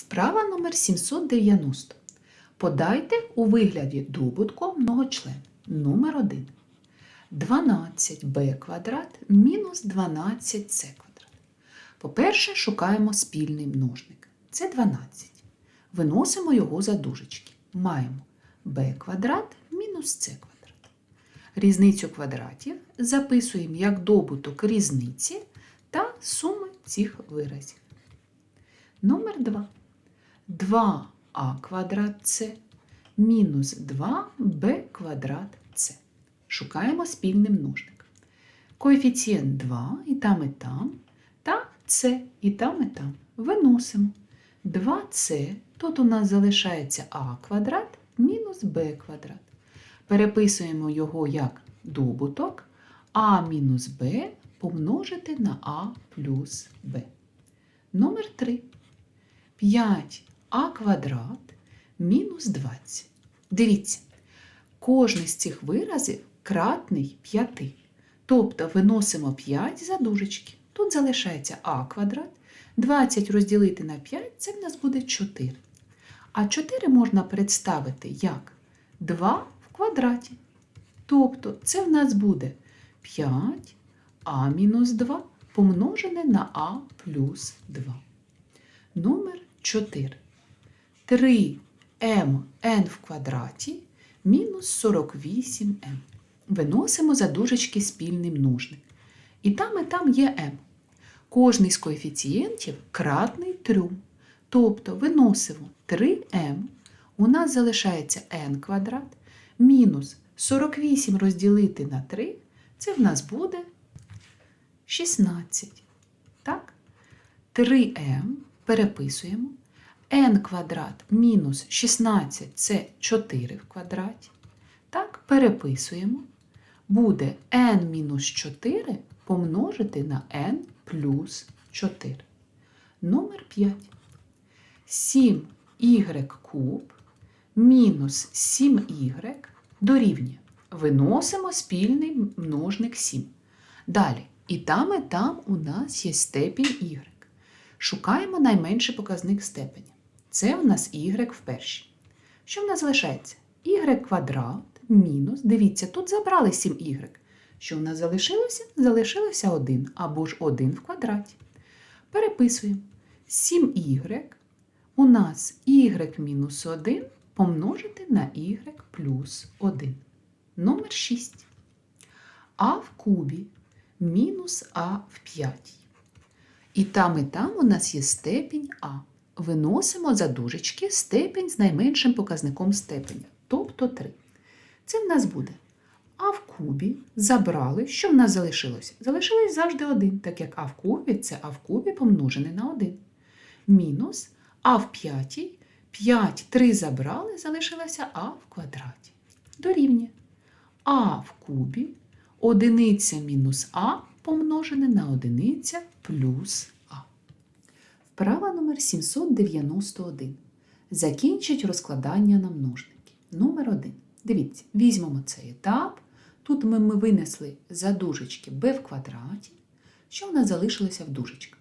Вправа номер 790. Подайте у вигляді добутку многочлен. Номер 1. 12b квадрат мінус 12c квадрат. По-перше, шукаємо спільний множник. Це 12. Виносимо його за дужечки. Маємо b квадрат мінус c квадрат. Різницю квадратів записуємо як добуток різниці та суми цих виразів. Номер 2. 2а квадрат С мінус 2b квадрат С. Шукаємо спільний множник. Коефіцієнт 2 і там, і там, та С і там, і там. Виносимо. 2С, тут у нас залишається а квадрат мінус b квадрат. Переписуємо його як добуток а мінус b помножити на а плюс b. Номер 3. 5а квадрат мінус 20. Дивіться, кожний з цих виразів кратний 5. Тобто виносимо 5 за дужечки. Тут залишається а квадрат. 20 розділити на 5 це в нас буде 4. А 4 можна представити як 2 в квадраті. Тобто це в нас буде 5а мінус 2 помножене на а плюс 2. Номер 4. 3mn в квадраті мінус 48m. Виносимо за дужечки спільний множник. І там, і там є m. Кожний з коефіцієнтів кратний 3. Тобто виносимо 3m, у нас залишається n квадрат, мінус 48 розділити на 3, це в нас буде 16. Так? 3m переписуємо. N квадрат мінус 16 це 4 в квадраті. Так, переписуємо. Буде n мінус 4 помножити на n плюс 4. Номер 5. 7y куб мінус 7y дорівнює. Виносимо спільний множник 7. Далі, і там, і там у нас є степінь y. Шукаємо найменший показник степеня. Це у нас y в першій. Що в нас залишається? y квадрат мінус. Дивіться, тут забрали 7y. Що в нас залишилося? Залишилося 1 або ж 1 в квадраті. Переписуємо. 7y у нас y мінус 1 помножити на y плюс 1. Номер 6. А в кубі мінус а в п'ятій. І там, і там у нас є степінь А. Виносимо за дужечки степінь з найменшим показником степеня, тобто 3. Це в нас буде А в кубі забрали. Що в нас залишилося? Залишилось завжди 1, так як А в кубі це А в кубі помножене на 1. Мінус А в п'ятій. 5, 3 забрали, залишилося А в квадраті. Дорівнює. А в кубі одиниця мінус А помножене на одиниця плюс А. Вправа номер 791. Закінчить розкладання на множники. Номер 1. Дивіться, візьмемо цей етап. Тут ми, ми винесли за дужечки b в квадраті. Що в нас залишилося в дужечках?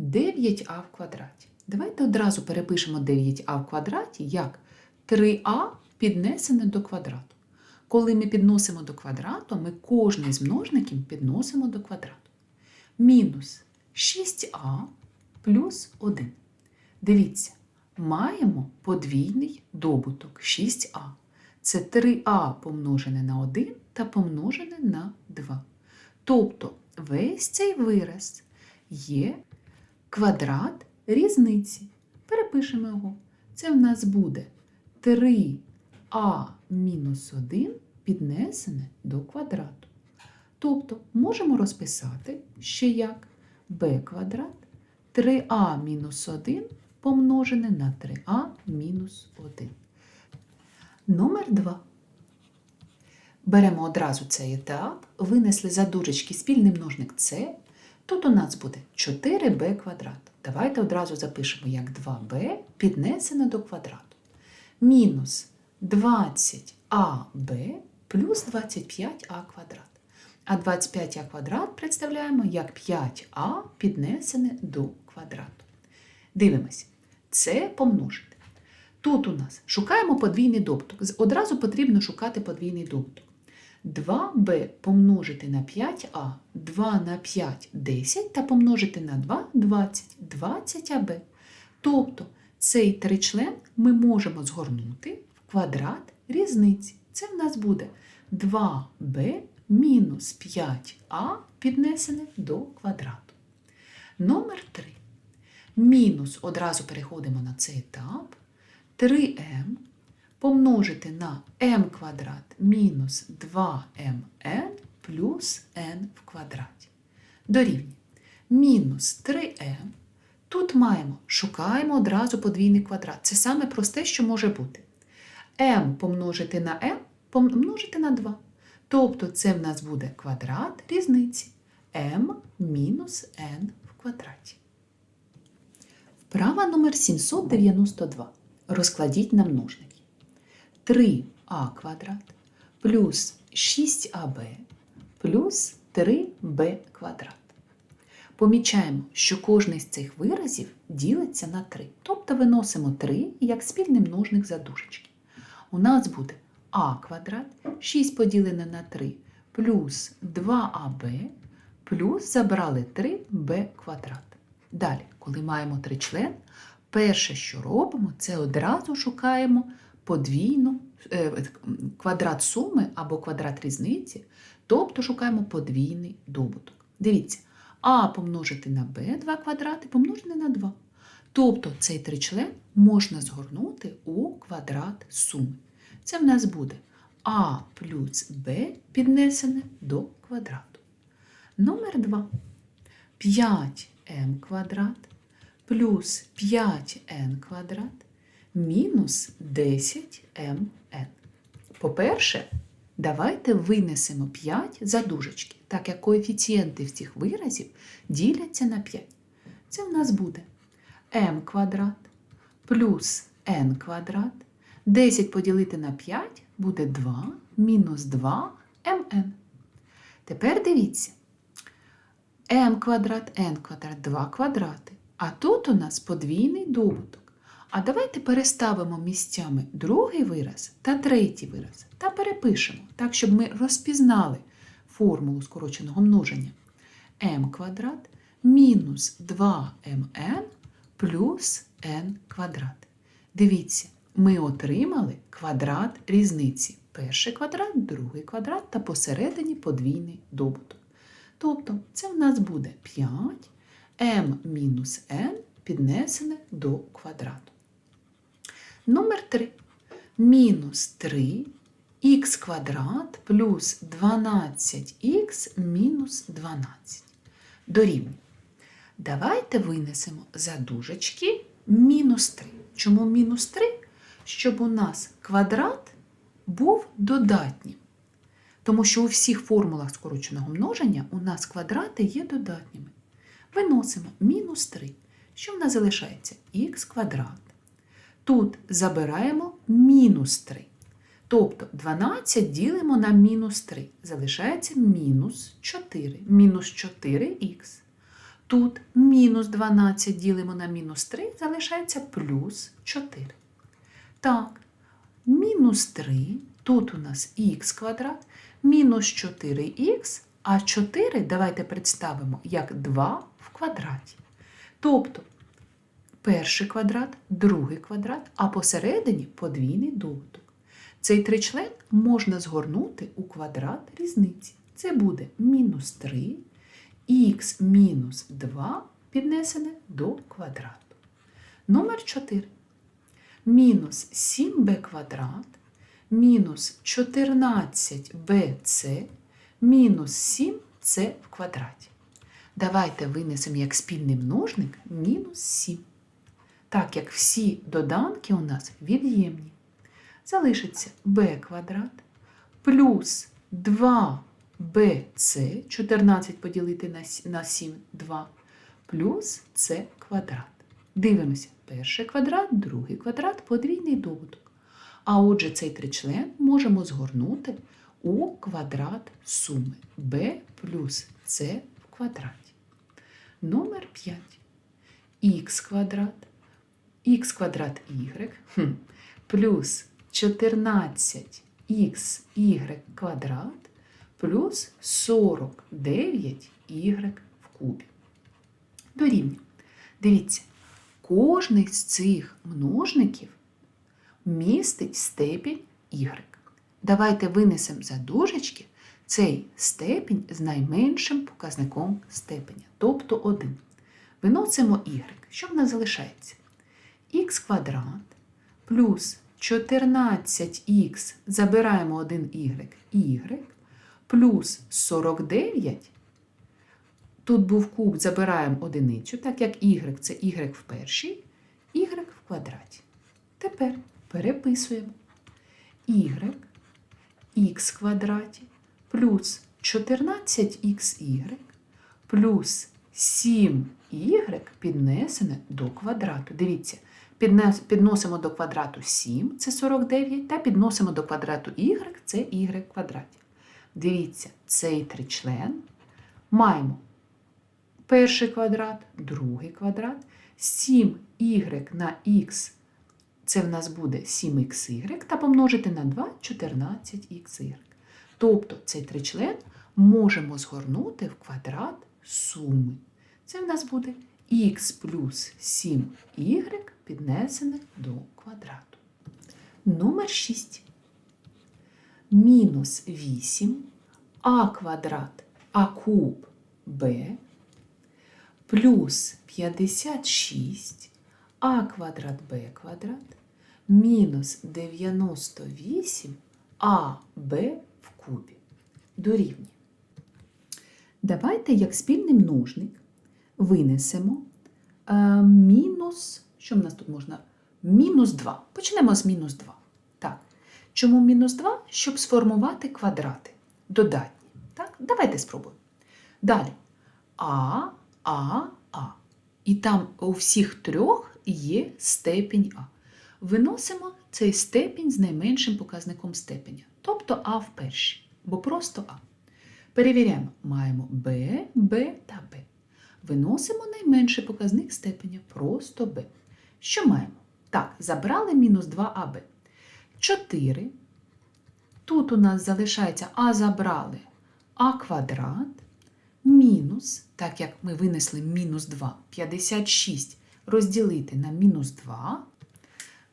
9а в квадраті. Давайте одразу перепишемо 9а в квадраті як 3а піднесене до квадрату. Коли ми підносимо до квадрату, ми кожний з множників підносимо до квадрату. Мінус 6а плюс 1. Дивіться, маємо подвійний добуток 6а. Це 3а помножене на 1 та помножене на 2. Тобто весь цей вираз є квадрат різниці. Перепишемо його. Це в нас буде 3а мінус 1 піднесене до квадрату. Тобто можемо розписати ще як b квадрат 3а мінус 1 помножене на 3а мінус 1. Номер 2. Беремо одразу цей етап, винесли за дужечки спільний множник С. Тут у нас буде 4b квадрат. Давайте одразу запишемо як 2b піднесене до квадрату. Мінус 20аб плюс 25а квадрат. А 25а квадрат представляємо як 5а піднесене до квадрату. Дивимось. це помножити. Тут у нас шукаємо подвійний добуток. Одразу потрібно шукати подвійний добуток. 2b помножити на 5а, 2 на 5 10 та помножити на 2 20, 20аб. Тобто цей тричлен ми можемо згорнути в квадрат різниці. Це в нас буде 2b мінус 5а піднесене до квадрату. Номер 3. Мінус одразу переходимо на цей етап. 3m помножити на m квадрат мінус 2mn плюс n в квадраті. Дорівнює. Мінус 3m. Тут маємо, шукаємо одразу подвійний квадрат. Це саме просте, що може бути. m помножити на m помножити на 2. Тобто це в нас буде квадрат різниці m мінус n в квадраті. Вправа номер 792. Розкладіть на множники. 3а квадрат плюс 6аб плюс 3b квадрат. Помічаємо, що кожний з цих виразів ділиться на 3. Тобто виносимо 3 як спільний множник за дужечки. У нас буде а квадрат 6 поділене на 3 плюс 2аб плюс забрали 3b квадрат. Далі, коли маємо тричлен, перше, що робимо, це одразу шукаємо подвійну е, квадрат суми або квадрат різниці, тобто шукаємо подвійний добуток. Дивіться, а помножити на b 2 квадрати помножити на 2. Тобто цей тричлен можна згорнути у квадрат суми. Це в нас буде а плюс b піднесене до квадрату. Номер 2. 5m квадрат плюс 5n квадрат мінус 10mn. По-перше, давайте винесемо 5 за дужечки, так як коефіцієнти в цих виразів діляться на 5. Це в нас буде m квадрат плюс n квадрат. 10 поділити на 5 буде 2 мінус 2 mn. Тепер дивіться. M квадрат, n квадрат, 2 квадрати. А тут у нас подвійний добуток. А давайте переставимо місцями другий вираз та третій вираз та перепишемо, так, щоб ми розпізнали формулу скороченого множення. m квадрат мінус 2mn плюс n квадрат. Дивіться, ми отримали квадрат різниці. Перший квадрат, другий квадрат та посередині подвійний добуток. Тобто це в нас буде 5 m мінус n піднесене до квадрату. Номер 3. Мінус 3 х квадрат плюс 12х мінус 12. Дорівнює. Давайте винесемо за дужечки мінус 3. Чому мінус 3? Щоб у нас квадрат був додатнім. Тому що у всіх формулах скороченого множення у нас квадрати є додатніми. Виносимо мінус 3. Що в нас залишається? х квадрат. Тут забираємо мінус 3. Тобто 12 ділимо на мінус 3. Залишається мінус 4. Мінус 4х. Тут мінус 12 ділимо на мінус 3, залишається плюс 4. Так, мінус 3, тут у нас х квадрат, мінус 4х, а 4 давайте представимо як 2 в квадраті. Тобто перший квадрат, другий квадрат, а посередині подвійний добуток. Цей тричлен можна згорнути у квадрат різниці. Це буде мінус 3 х мінус 2 піднесене до квадрату. Номер 4. Мінус 7b квадрат мінус 14bc мінус 7c в квадраті. Давайте винесемо як спільний множник мінус 7. Так як всі доданки у нас від'ємні. Залишиться b квадрат плюс 2 bc 14 поділити на 7 2 плюс c квадрат. Дивимося, перший квадрат, другий квадрат, подвійний добуток. А отже, цей тричлен можемо згорнути у квадрат суми b плюс c в квадраті. Номер 5. х квадрат. х квадрат y плюс 14xy квадрат плюс 49y в кубі. Дорівнює. Дивіться, кожний з цих множників містить степінь y. Давайте винесемо за дужечки цей степінь з найменшим показником степеня, тобто 1. Виносимо y. Що в нас залишається? х квадрат плюс 14х, забираємо 1 y, y, плюс 49. Тут був куб, забираємо одиницю, так як y це y в першій, y в квадраті. Тепер переписуємо y х квадраті плюс 14xy плюс 7y піднесене до квадрату. Дивіться, підносимо до квадрату 7, це 49, та підносимо до квадрату y, це y квадраті. Дивіться, цей тричлен маємо перший квадрат, другий квадрат, 7y на х це в нас буде 7xy, та помножити на 2 14xy. Тобто цей тричлен можемо згорнути в квадрат суми. Це в нас буде х плюс 7y піднесене до квадрату. Номер 6. Мінус 8 а квадрат а куб b плюс 56 а квадрат b квадрат мінус 98 АБ в кубі дорівнює. Давайте як спільний множник винесемо е, мінус, що в нас тут можна? Мінус 2. Почнемо з мінус 2. Так. Чому мінус 2? Щоб сформувати квадрати додатні. Так? Давайте спробуємо. Далі. А, А, А. І там у всіх трьох є степінь А. Виносимо цей степінь з найменшим показником степеня, тобто А в першій, бо просто А. Перевіряємо, маємо Б, Б та Б. Виносимо найменший показник степеня, просто Б. Що маємо? Так, забрали мінус 2АБ. 4. Тут у нас залишається А забрали А квадрат мінус, так як ми винесли мінус 2, 56 розділити на мінус 2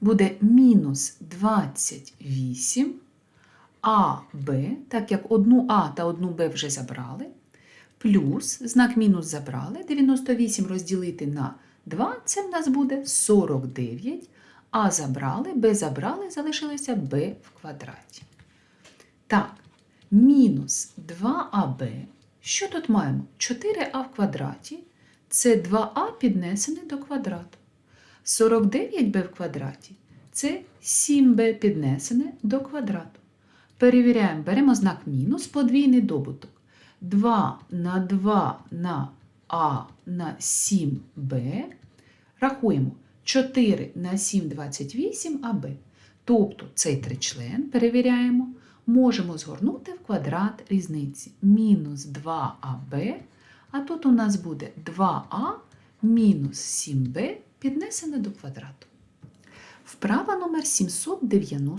буде мінус 28 АБ, так як одну А та одну Б вже забрали, плюс знак мінус забрали, 98 розділити на 2, це в нас буде 49, А забрали, Б забрали, залишилося Б в квадраті. Так, мінус 2АБ. Що тут маємо? 4а в квадраті це 2а піднесене до квадрату. 49b в квадраті це 7b піднесене до квадрату. Перевіряємо, беремо знак мінус, подвійний добуток. 2 на 2 на а на 7b. Рахуємо 4 на 7 28 аб. Тобто цей тричлен перевіряємо, можемо згорнути в квадрат різниці мінус 2аб, а тут у нас буде 2а мінус 7b піднесене до квадрату. Вправа номер 790.